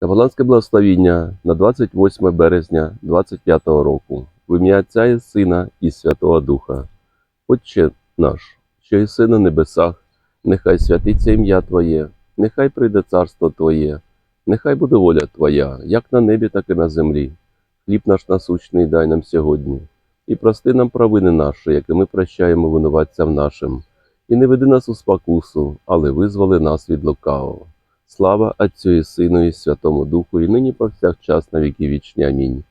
Капеланське благословіння на 28 березня 25 року. В ім'я Отця і Сина і Святого Духа. Отче наш, що єси на небесах, нехай святиться ім'я Твоє, нехай прийде царство Твоє, нехай буде воля Твоя, як на небі, так і на землі. Хліб наш насущний дай нам сьогодні, і прости нам провини наші, які ми прощаємо винуватцям нашим. І не веди нас у спокусу, але визволи нас від лукавого. Слава Отцю і Сину і Святому Духу, і нині повсякчас на віки вічні. Амінь.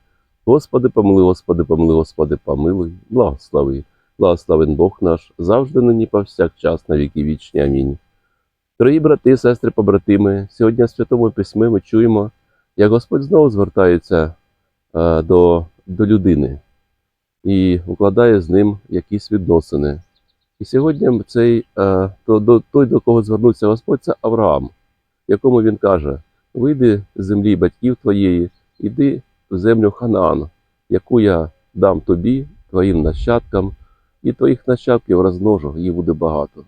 Господи, помилуй, Господи, помилуй, Господи, помилуй, благослови, благословен Бог наш, завжди нині повсякчас на віки вічні. Амінь. Дорогі брати, сестри, побратими, сьогодні в Святому Письмі ми чуємо, як Господь знову звертається е, до, до людини і укладає з ним якісь відносини. І сьогодні цей, е, той, до кого звернувся Господь, це Авраам якому він каже: Вийди з землі батьків твоєї, іди в землю Ханаан, яку я дам тобі, твоїм нащадкам, і твоїх нащадків розмножу, їх буде багато.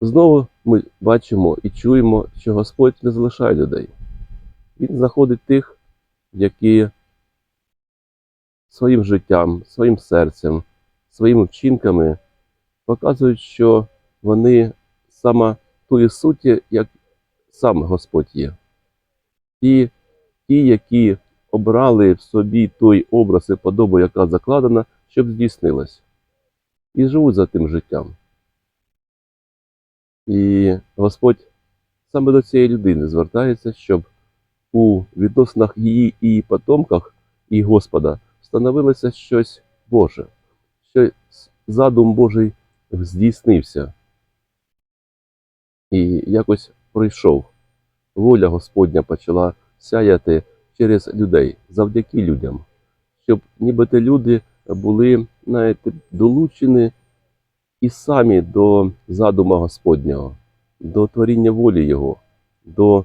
Знову ми бачимо і чуємо, що Господь не залишає людей. Він знаходить тих, які своїм життям, своїм серцем, своїми вчинками показують, що вони саме тої суті, як сам Господь є. І ті, які обрали в собі той образ і подобу, яка закладена, щоб здійснилась. І живуть за тим життям. І Господь саме до цієї людини звертається, щоб у відносинах її і її потомках і Господа становилося щось Боже, що задум Божий здійснився і якось прийшов. Воля Господня почала сяяти через людей, завдяки людям, щоб нібито люди були знаєте, долучені і самі до задума Господнього, до творіння волі Його, до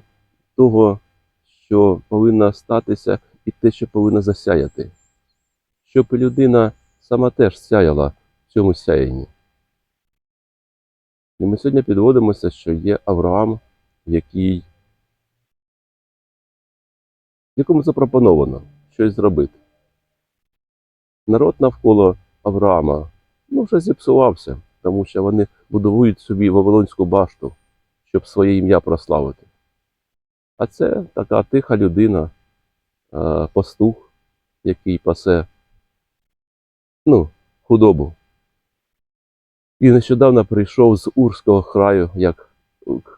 того, що повинно статися, і те, що повинно засяяти, щоб людина сама теж сяяла в цьому сяянні. І ми сьогодні підводимося, що є Авраам, який, якому запропоновано щось зробити. Народ навколо Авраама ну, вже зіпсувався, тому що вони будують собі Вавилонську башту, щоб своє ім'я прославити. А це така тиха людина, е, пастух, який пасе ну, худобу. І нещодавно прийшов з Урського краю, як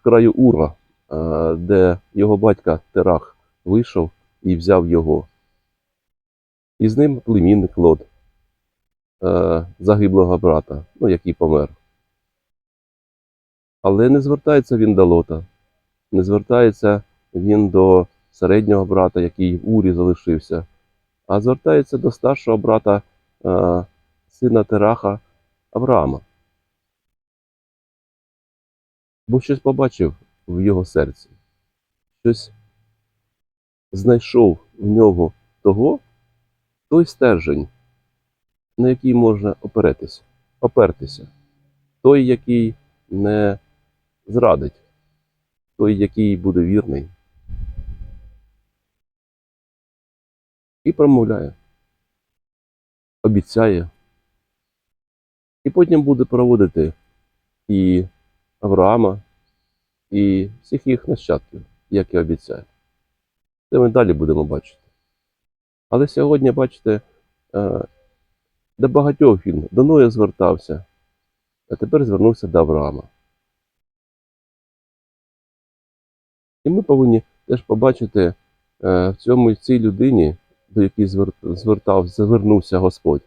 краю Ура, е, де його батька Терах вийшов і взяв його. І з ним племінник Лот, е, загиблого брата, ну, який помер. Але не звертається він до Лота, не звертається він до середнього брата, який в Урі залишився, а звертається до старшого брата, е, сина Тераха Авраама. Бо щось побачив в його серці, щось знайшов в нього того, той стержень, на який можна оперетися, опертися, той, який не зрадить, той, який буде вірний. І промовляє, обіцяє, і потім буде проводити і Авраама і всіх їх нащадків, як і обіцяє. Це ми далі будемо бачити. Але сьогодні, бачите, е, до багатьох він до Ноя звертався, а тепер звернувся до Авраама. І ми повинні теж побачити е, в цьому цій людині, до якої звертав, звернувся Господь.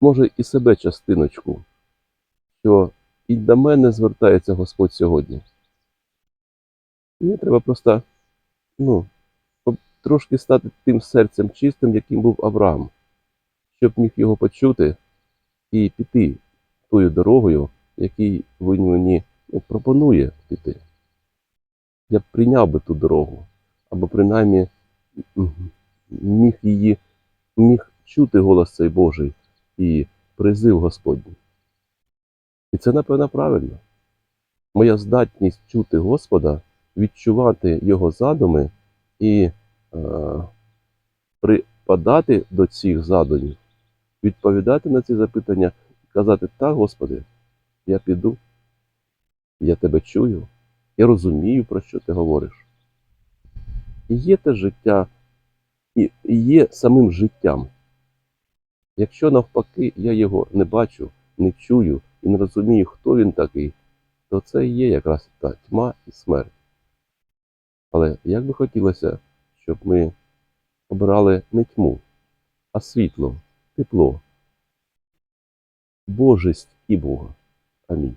Може і себе частиночку що і до мене звертається Господь сьогодні. Мені треба просто ну, трошки стати тим серцем чистим, яким був Авраам, щоб міг його почути і піти тою дорогою, який він мені ну, пропонує піти. Я б прийняв би ту дорогу, або принаймні міг її, міг чути голос цей Божий і призив Господній. І це, напевно, правильно. Моя здатність чути Господа, відчувати Його задуми і е, припадати до цих задумів, відповідати на ці запитання і казати: так, Господи, я піду, я тебе чую, я розумію, про що ти говориш. І є те життя, і є самим життям. Якщо навпаки я його не бачу, не чую і не розумію, хто він такий, то це і є якраз та тьма і смерть. Але як би хотілося, щоб ми обирали не тьму, а світло, тепло, Божість і Бога. Амінь.